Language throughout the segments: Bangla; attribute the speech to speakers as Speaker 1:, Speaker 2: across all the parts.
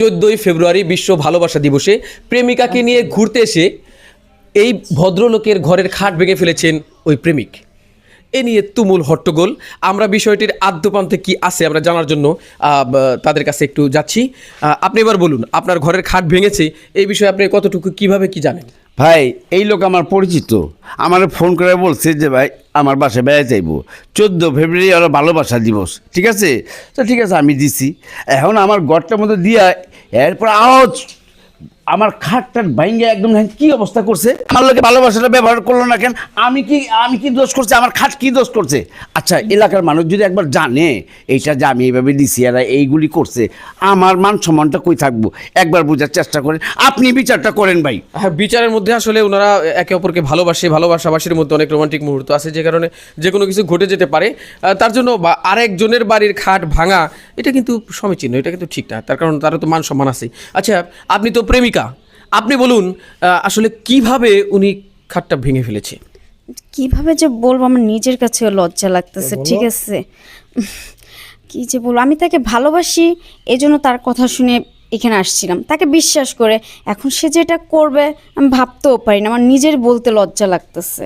Speaker 1: চোদ্দই ফেব্রুয়ারি বিশ্ব ভালোবাসা দিবসে প্রেমিকাকে নিয়ে ঘুরতে এসে এই ভদ্রলোকের ঘরের খাট ভেঙে ফেলেছেন ওই প্রেমিক। এ নিয়ে তুমুল হট্টগোল। আমরা বিষয়টির আদ্যপান্তে কি আছে আমরা জানার জন্য তাদের কাছে একটু যাচ্ছি। আপনি এবার বলুন, আপনার ঘরের খাট ভেঙেছে, এই বিষয়ে আপনি কতটুকু, কীভাবে কি জানেন?
Speaker 2: ভাই, এই লোক আমার পরিচিত। আমার ফোন করে বলছে যে, ভাই, আমার বাসায় বেড়ে চাইব চোদ্দ ফেব্রুয়ারি আর ভালোবাসা দিবস, ঠিক আছে? তো ঠিক আছে, আমি দিছি। এখন আমার ঘরটার মধ্যে দিয়া, এরপর আওয়াজ আমার খাটটার ভাইঙ্গে একদম কি অবস্থা করছে? আমার লোকে ভালোবাসাটা ব্যবহার করল না কেন? আমি কি আমি কি দোষ করছি? আমার খাট কি দোষ করছে? আচ্ছা এলাকার মানুষ যদি একবার জানে এইটা যে আমি এইভাবে দিছি এরা এইগুলি করছে আমার মান সম্মানটা কই থাকব? একবার বোঝার চেষ্টা করেন। আপনি বিচারটা করেন ভাই।
Speaker 1: হ্যাঁ বিচারের মধ্যে আসলে ওনারা একে অপরকে ভালোবাসে ভালোবাসাবাসীর মধ্যে অনেক রোমান্টিক মুহূর্ত আছে যে কারণে যে কোনো কিছু ঘটে যেতে পারে। তার জন্য বা আরেকজনের বাড়ির খাট ভাঙা এটা কিন্তু সমীচীন এটা কিন্তু ঠিক না। তার কারণ তারও তো মান সম্মান আছে। আচ্ছা আপনি তো প্রেমিকা আপনি বলুন আসলে কীভাবে উনি খাটটা ভেঙে ফেলেছে?
Speaker 3: কীভাবে যে বলব আমার নিজের কাছে লজ্জা লাগতেছে ঠিক আছে? কি যে বলব আমি তাকে ভালোবাসি এজন্য তার কথা শুনে এখানে আসছিলাম। তাকে বিশ্বাস করে এখন সে যেটা করবে আমি ভাবতেও পারি না আমার নিজের বলতে লজ্জা লাগতেছে।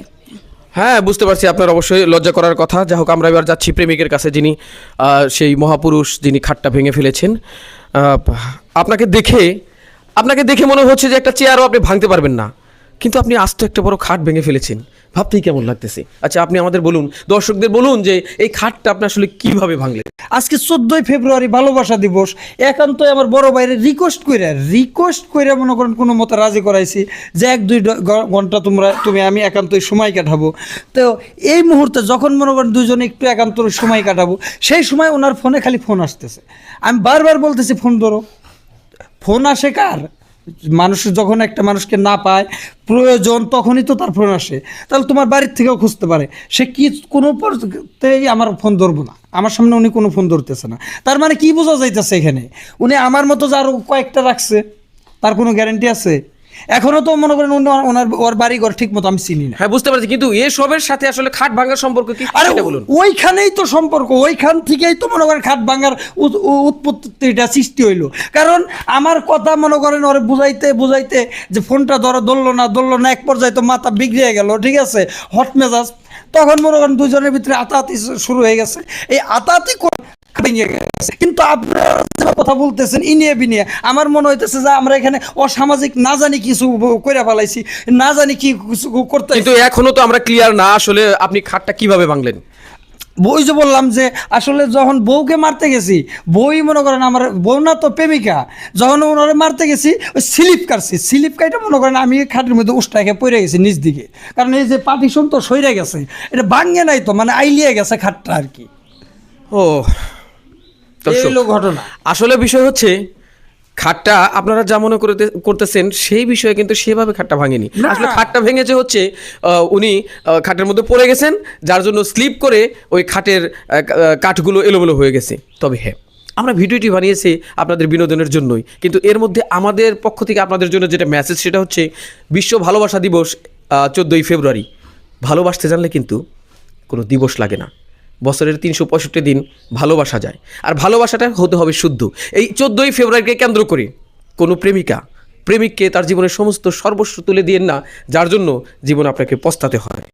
Speaker 1: হ্যাঁ বুঝতে পারছি আপনার অবশ্যই লজ্জা করার কথা। যাই হোক আমরা এবার যাচ্ছি প্রেমিকের কাছে যিনি আহ, সেই মহাপুরুষ যিনি খাটটা ভেঙে ফেলেছেন। আহ, আপনাকে দেখে আপনাকে দেখে মনে হচ্ছে যে একটা চেয়ারও আপনি ভাঙতে পারবেন না। কিন্তু আপনি আস্ত একটা বড় খাট ভেঙে ফেলেছেন। ভাবতেই কেমন লাগতেছে। আচ্ছা আপনি আমাদের বলুন, দর্শকদের বলুন যে এই খাটটা আপনি আসলে কীভাবে ভাঙলেন?
Speaker 4: আজকে চোদ্দই ফেব্রুয়ারি ভালোবাসা দিবস। একান্তই আমার বড় বাইরে রিকোয়েস্ট করে রিকোয়েস্ট করে মনে করেন কোনো মতো রাজি করাইছি যে এক, দুই ঘণ্টা তোমরা, তুমি আমি একান্তই সময় কাটাবো। তো এই মুহূর্তে যখন মনে করেন দুজনে একটু একান্ত সময় কাটাবো, সেই সময় ওনার ফোনে খালি ফোন আসতেছে। আমি বারবার বলতেছি ফোন ধরো। ফোন আসে কার? মানুষ যখন একটা মানুষকে না পায়, প্রয়োজন তখনই তো তার ফোন আসে। তাহলে তোমার বাড়ির থেকেও খুঁজতে পারে। সে কি কোনো পরতেই আমার ফোন ধরবো না। আমার সামনে উনি কোনো ফোন ধরতেছে না। তার মানে কি বোঝা যাইতেছে এখানে? উনি আমার মতো যার কয়েকটা রাখছে, তার কোনো গ্যারেন্টি আছে? এখনও তো মনে করেন ওনার ওর বাড়ি ঘর ঠিক মতো আমি চিনি না।
Speaker 1: হ্যাঁ বুঝতে পারছি। কিন্তু এসবের সাথে আসলে খাট ভাঙার সম্পর্ক কি?
Speaker 4: আরে
Speaker 1: বলুন।
Speaker 4: ওইখানেই তো সম্পর্ক ওইখান থেকেই তো মনে করেন খাট ভাঙার উৎ- উৎপত্তিটা সৃষ্টি হইল। কারণ আমার কথা মনে করেন ওরে বুঝাইতে বুঝাইতে যে ফোনটা ধরো ধরলো না ধরলো না এক পর্যায়ে তো মাথা বিগড়ে গেল ঠিক আছে? হট মেজাজ। তখন মনে করেন দুজনের ভিতরে আতাহাতি শুরু হয়ে গেছে। এই আতাহাতি করে ভেঙে গেছে। কিন্তু আপনারা কথা বলতেছেন ইনিয়ে বিনিয়ে আমার মনে হইতেছে যে আমরা এখানে অসামাজিক না জানি কিছু করে ফেলাইছি না জানি কি কিছু করতে
Speaker 1: কিন্তু এখনও তো আমরা ক্লিয়ার না আসলে আপনি খাটটা কীভাবে ভাঙলেন?
Speaker 4: বই যে বললাম যে আসলে যখন বউকে মারতে গেছি বই মনে করেন আমার বউ না তো প্রেমিকা যখন ওনারে মারতে গেছি ওই স্লিপ কাটছি স্লিপ কাইটা মনে করেন আমি খাটের মধ্যে উষ্টাকে পড়ে গেছি নিচ দিকে। কারণ এই যে পাটিশন তো সইরে গেছে এটা ভাঙ্গে নাই তো মানে আইলিয়ে গেছে খাটটা আর কি।
Speaker 1: ও
Speaker 4: ঘটনা।
Speaker 1: আসলে বিষয় হচ্ছে খাটটা আপনারা যা মনে করতে করতেছেন সেই বিষয়ে কিন্তু সেভাবে খাটটা ভাঙেনি। আসলে খাটটা ভেঙেছে হচ্ছে উনি খাটের মধ্যে পড়ে গেছেন যার জন্য স্লিপ করে ওই খাটের কাঠগুলো এলোমেলো হয়ে গেছে। তবে হ্যাঁ আমরা ভিডিওটি বানিয়েছি আপনাদের বিনোদনের জন্যই। কিন্তু এর মধ্যে আমাদের পক্ষ থেকে আপনাদের জন্য যেটা মেসেজ সেটা হচ্ছে বিশ্ব ভালোবাসা দিবস চোদ্দোই ফেব্রুয়ারি। ভালোবাসতে জানলে কিন্তু কোনো দিবস লাগে না। বছরের তিনশো পঁয়ষট্টি দিন ভালোবাসা যায়। আর ভালোবাসাটা হতে হবে শুদ্ধ। এই চোদ্দোই ফেব্রুয়ারিকে কেন্দ্র করে কোনো প্রেমিকা, প্রেমিককে তার জীবনের সমস্ত সর্বস্ব তুলে দিয়েন না, যার জন্য জীবন আপনাকে পস্তাতে হয়।